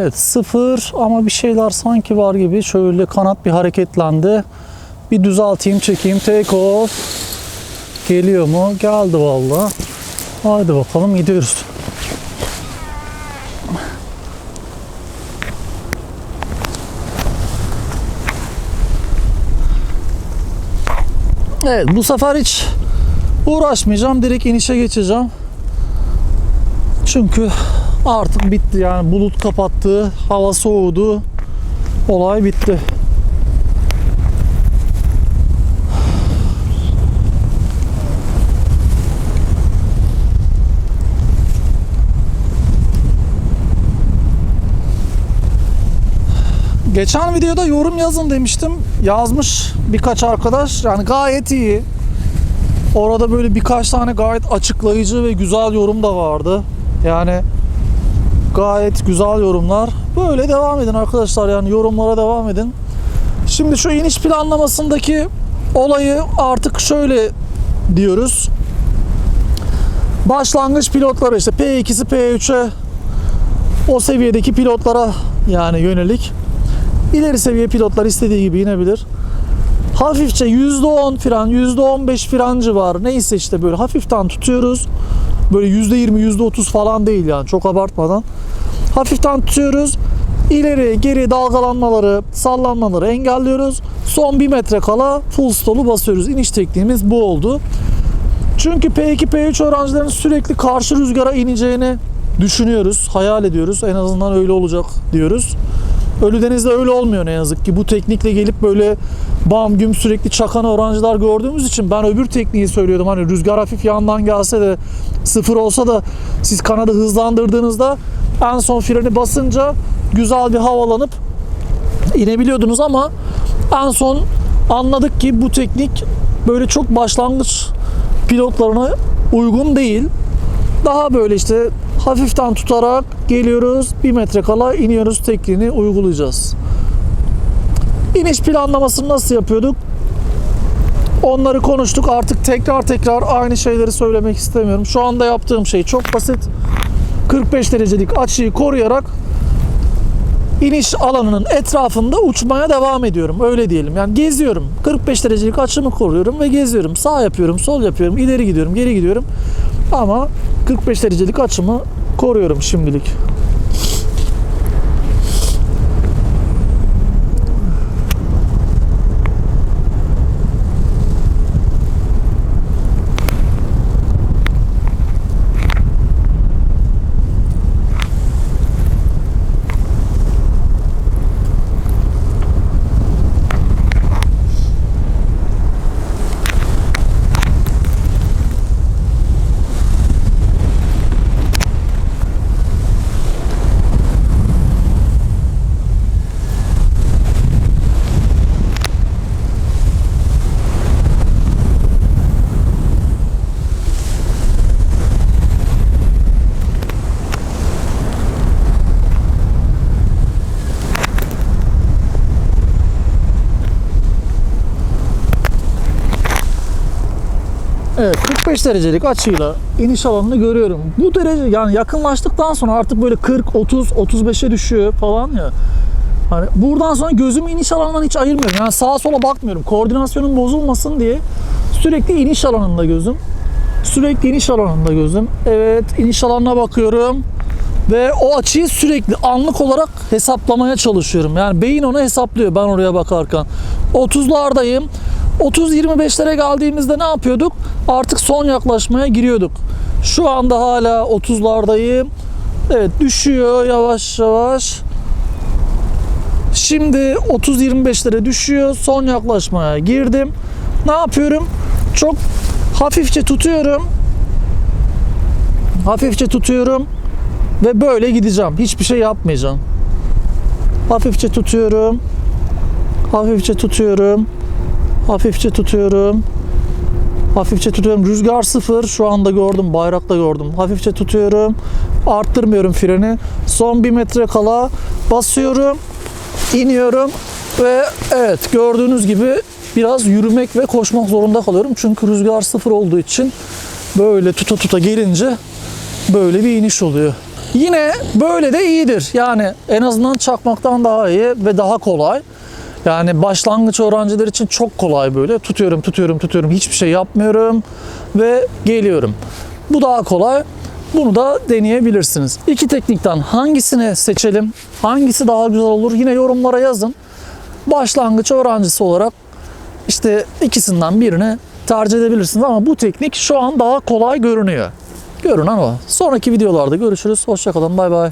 Evet sıfır ama bir şeyler sanki var gibi şöyle kanat bir hareketlendi. Bir düzelteyim çekeyim take off. Geliyor mu? Geldi valla. Haydi bakalım gidiyoruz. Evet bu sefer hiç uğraşmayacağım. Direkt inişe geçeceğim. Çünkü artık bitti yani bulut kapattı, hava soğudu. Olay bitti. Geçen videoda yorum yazın demiştim. Yazmış birkaç arkadaş. Yani gayet iyi. Orada böyle birkaç tane gayet açıklayıcı ve güzel yorum da vardı. Yani gayet güzel yorumlar. Böyle devam edin arkadaşlar yani yorumlara devam edin. Şimdi şu iniş planlamasındaki olayı artık şöyle diyoruz. Başlangıç pilotları işte P2'si P3'e o seviyedeki pilotlara yani yönelik. İleri seviye pilotlar istediği gibi inebilir. Hafifçe %10 fren, %15 fren civarı neyse işte böyle hafiften tutuyoruz. Böyle %20, %30 falan değil yani çok abartmadan. Hafiften tutuyoruz. İleri geri dalgalanmaları, sallanmaları engelliyoruz. Son 1 metre kala full stop'u basıyoruz. İniş tekniğimiz bu oldu. Çünkü P2, P3 öğrencilerin sürekli karşı rüzgara ineceğini düşünüyoruz, hayal ediyoruz. En azından öyle olacak diyoruz. Ölüdeniz'de öyle olmuyor ne yazık ki. Bu teknikle gelip böyle bam güm sürekli çakan öğrenciler gördüğümüz için ben öbür tekniği söylüyordum. Hani rüzgar hafif yandan gelse de sıfır olsa da siz kanadı hızlandırdığınızda en son freni basınca güzel bir havalanıp inebiliyordunuz ama en son anladık ki bu teknik böyle çok başlangıç pilotlarına uygun değil. Daha böyle işte hafiften tutarak geliyoruz. Bir metre kala iniyoruz tekniğini uygulayacağız. İniş planlamasını nasıl yapıyorduk? Onları konuştuk. Artık tekrar tekrar aynı şeyleri söylemek istemiyorum. Şu anda yaptığım şey çok basit. 45 derecelik açıyı koruyarak iniş alanının etrafında uçmaya devam ediyorum. Öyle diyelim. Yani geziyorum. 45 derecelik açımı koruyorum ve geziyorum. Sağ yapıyorum, sol yapıyorum, ileri gidiyorum, geri gidiyorum. Ama 45 derecelik açımı koruyorum şimdilik. Evet 45 derecelik açıyla iniş alanını görüyorum. Bu derece yani yakınlaştıktan sonra artık böyle 40, 30, 35'e düşüyor falan ya. Hani buradan sonra gözümü iniş alanından hiç ayırmıyorum. Yani sağa sola bakmıyorum. Koordinasyonum bozulmasın diye sürekli iniş alanında gözüm. Sürekli iniş alanında gözüm. Evet iniş alanına bakıyorum. Ve o açıyı sürekli anlık olarak hesaplamaya çalışıyorum. Yani beyin onu hesaplıyor ben oraya bakarken. 30'lardayım. 30-25'lere geldiğimizde ne yapıyorduk? Artık son yaklaşmaya giriyorduk. Şu anda hala 30'lardayım. Evet düşüyor yavaş yavaş. Şimdi 30-25'lere düşüyor. Son yaklaşmaya girdim. Ne yapıyorum? Çok hafifçe tutuyorum. Hafifçe tutuyorum. Ve böyle gideceğim. Hiçbir şey yapmayacağım. Hafifçe tutuyorum. Hafifçe tutuyorum. Hafifçe tutuyorum. Hafifçe tutuyorum. Rüzgar sıfır. Şu anda gördüm. Bayrakta gördüm. Hafifçe tutuyorum. Arttırmıyorum freni. Son bir metre kala basıyorum. iniyorum. Ve evet gördüğünüz gibi biraz yürümek ve koşmak zorunda kalıyorum. Çünkü rüzgar sıfır olduğu için böyle tuta tuta gelince böyle bir iniş oluyor. Yine böyle de iyidir. Yani en azından çakmaktan daha iyi ve daha kolay. Yani başlangıç öğrenciler için çok kolay böyle. Tutuyorum, tutuyorum, tutuyorum. Hiçbir şey yapmıyorum ve geliyorum. Bu daha kolay. Bunu da deneyebilirsiniz. İki teknikten hangisini seçelim? Hangisi daha güzel olur? Yine yorumlara yazın. Başlangıç öğrencisi olarak işte ikisinden birini tercih edebilirsiniz ama bu teknik şu an daha kolay görünüyor. Görünen o. Sonraki videolarda görüşürüz. Hoşçakalın. Bay bay.